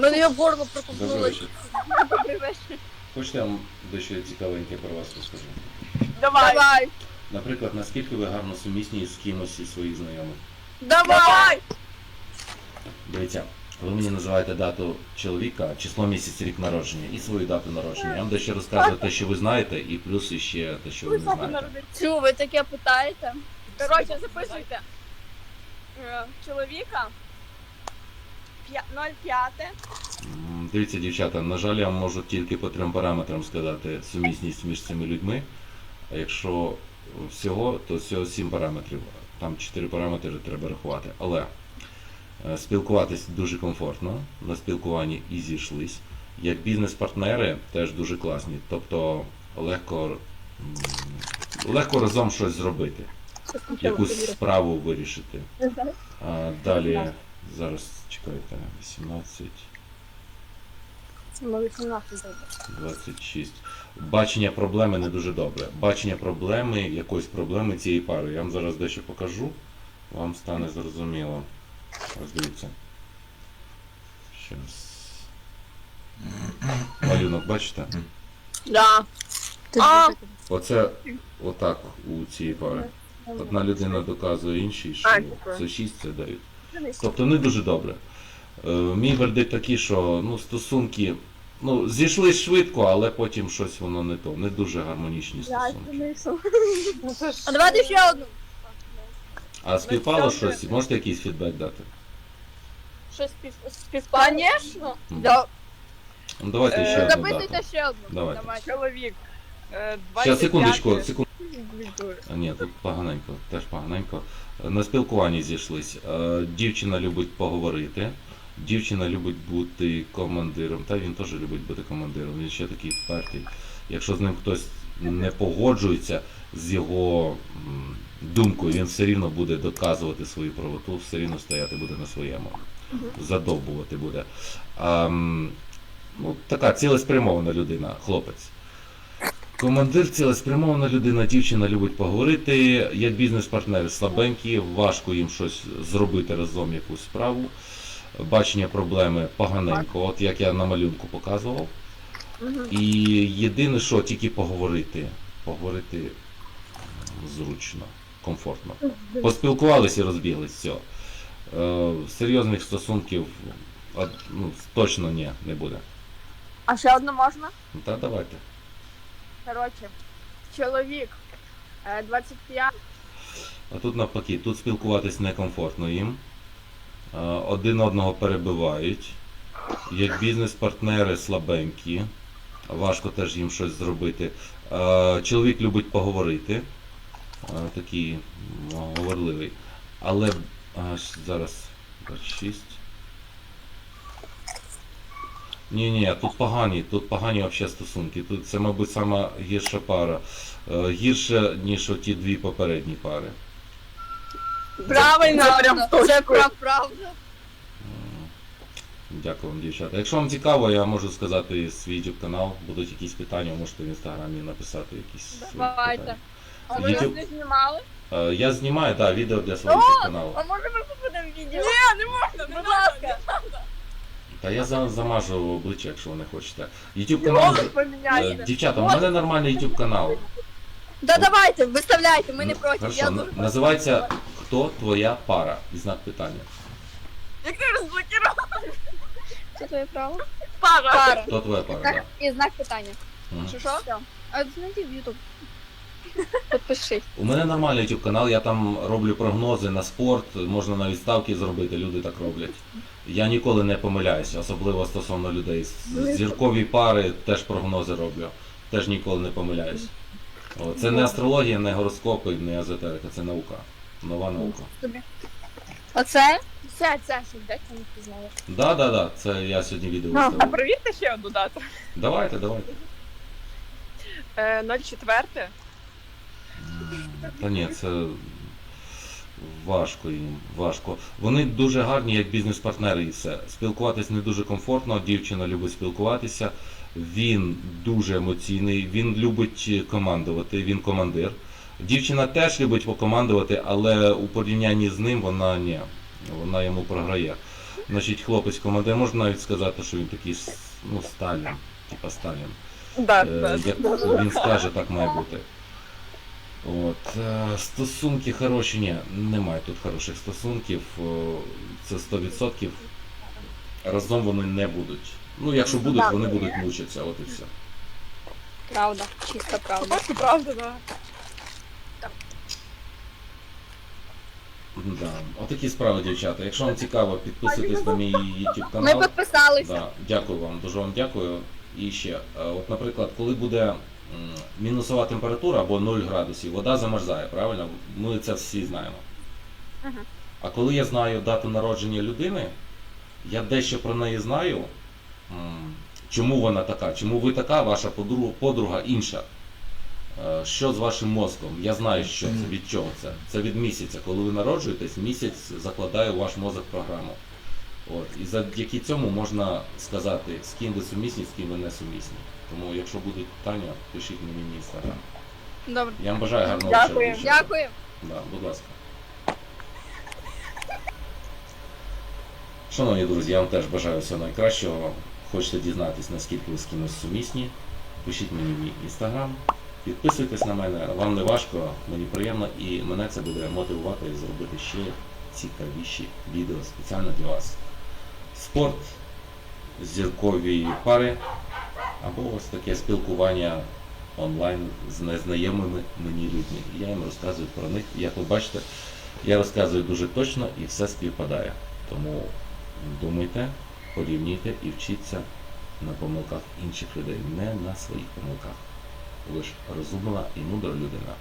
Мене я горло Добрий вечір. Хочете я вам дещо цікавеньке про вас розкажу? Давай. Давай. Наприклад, наскільки ви гарно сумісні з кимось із своїх знайомих? Давай. Дивіться, ви мені називаєте дату чоловіка, число місяць, рік народження і свою дату народження. Я вам дещо розказую те, що ви знаєте, і плюс іще те, що ви не знаєте. Чу, ви таке питаєте? Коротше, записуйте. Е, Чоловіка. П'я- 0,5. Дивіться, дівчата, на жаль, я можу тільки по трьом параметрам сказати сумісність між цими людьми. А якщо всього, то всього сім параметрів. Там чотири параметри треба рахувати. Але е, спілкуватись дуже комфортно. На спілкуванні і зійшлись. Як бізнес-партнери теж дуже класні. Тобто легко, легко разом щось зробити, якусь справу вирішити. Далі, зараз чекайте, 18. Ну, 18 26. Бачення проблеми не дуже добре. Бачення проблеми, якоїсь проблеми цієї пари. Я вам зараз дещо покажу. Вам стане зрозуміло. Ось дивіться. Щас. Малюнок, бачите? Да. А. Оце отак у цієї пари. Одна людина доказує іншій, що це 6, це 9. Тобто не дуже добре. Е, Мій вердикт такий, що ну, стосунки ну, зійшли швидко, але потім щось воно не то. Не дуже гармонічні стосунки. Ну. А давайте ще одну. А співпало Ну, щось? Можете якийсь фідбек дати? Щось співпало. Да. Ну давайте Е, ще одну Запитуйте дату. ще одну. Давайте. Давай. Чоловік. е, Ще секундочку, секундочку. Ні, тут поганенько, теж поганенько. На спілкуванні зійшлись. Е, Дівчина любить поговорити. Дівчина любить бути командиром, та він теж любить бути командиром. Він ще такий впертий. Якщо з ним хтось не погоджується з його думкою, він все рівно буде доказувати свою правоту, все рівно стояти буде на своєму. Задовбувати буде. А, ну, така цілеспрямована людина, хлопець. Командир цілеспрямована людина, дівчина любить поговорити. Як бізнес-партнери слабенькі, важко їм щось зробити разом якусь справу. Бачення проблеми поганенько, от як я на малюнку показував. І єдине, що тільки поговорити. Поговорити зручно, комфортно. Поспілкувалися і розбіглись, все. Е, серйозних стосунків ну, точно ні, не буде. А ще одну можна? Ну, Та давайте. Коротше, чоловік. е, 25. А тут навпаки, тут спілкуватись некомфортно їм. Е, Один одного перебивають. Як бізнес-партнери слабенькі. Важко теж їм щось зробити. Е, Чоловік любить поговорити. Е, Такий говорливий. Але зараз 26. Ні, ні, тут погані, тут погані взагалі стосунки. Тут це, мабуть, сама гірша пара. Е, Гірше, ніж оті дві попередні пари. Правильно, прям Це прав- правда. Дякую вам, дівчата. Якщо вам цікаво, я можу сказати свій YouTube канал. Будуть якісь питання, можете в інстаграмі написати якісь Давайте. питання. А ви нас YouTube. не знімали? Е, Я знімаю так, відео для свого YouTube каналу. А може ми попадемо в відео? Ні, не можна, Будь ласка. Та я за- замажу обличчя, якщо ви не хочете. YouTube канал. Голос Е, поміняйте. Дівчата, у мене нормальний YouTube канал. Да давайте, виставляйте, ми не Ну, проти. хорошо, на- дуже Називається Хто твоя пара? І знак питання. Як ти розблокував? Це твоє право? Пара. Пара. Хто твоя пара? Так, і знак питання. Мгм. Що що? А знайди в YouTube. Підпишись. У мене нормальний YouTube канал, я там роблю прогнози на спорт, можна навіть ставки зробити, люди так роблять. Я ніколи не помиляюся, особливо стосовно людей. З- Зіркові пари теж прогнози роблю, теж ніколи не помиляюсь. О, Це не астрологія, не гороскопи, не езотерика, це наука. Нова наука. Оце? Це, це, щоб десь не пізнали. Да, да, да, це я сьогодні відео А виставив. провірте ще одну дату. Давайте, давайте. Е, 04. Та ні, це важко їм, важко. Вони дуже гарні як бізнес-партнери і все. Спілкуватись не дуже комфортно, дівчина любить спілкуватися, він дуже емоційний, він любить командувати, він командир. Дівчина теж любить покомандувати, але у порівнянні з ним вона ні, вона йому програє. Значить, хлопець командир, можна навіть сказати, що він такий ну, Сталін, типа Сталін. Да, Е, да. Як він скаже, так має бути. От, е, стосунки хороші, ні, немає тут хороших стосунків. Це 100%. Разом вони не будуть. Ну, якщо будуть, вони будуть мучитися, от і все. Правда, чиста правда. Правда, да. Да. Отакі справи, дівчата. Якщо вам цікаво, підписуйтесь на мій YouTube Ми канал. підписалися. Да, дякую вам, дуже вам дякую. І ще, е, от, наприклад, коли буде мінусова температура або 0 градусів, вода замерзає, правильно? Ми це всі знаємо. А коли я знаю дату народження людини, я дещо про неї знаю, чому вона така, чому ви така, ваша подруга, подруга інша. Е, Що з вашим мозком? Я знаю, що це, від чого це. Це від місяця. Коли ви народжуєтесь, місяць закладає у ваш мозок програму. І завдяки цьому можна сказати, з ким ви сумісні, з ким ви не сумісні. Тому, якщо будуть питання, пишіть мені в інстаграм. Добре. Я вам бажаю гарного Дякую. вечора. Дякую. Да, будь ласка. Шановні друзі, я вам теж бажаю всього найкращого. Хочете дізнатись, наскільки ви з кимось сумісні, пишіть мені в мій інстаграм, підписуйтесь на мене, вам не важко, мені приємно і мене це буде мотивувати зробити ще цікавіші відео спеціально для вас. Спорт, зіркові пари або ось таке спілкування онлайн з незнайомими мені людьми. Я їм розказую про них. Як ви бачите, я розказую дуже точно і все співпадає. Тому думайте, порівнюйте і вчіться на помилках інших людей, не на своїх помилках. Ж розумна і мудра людина.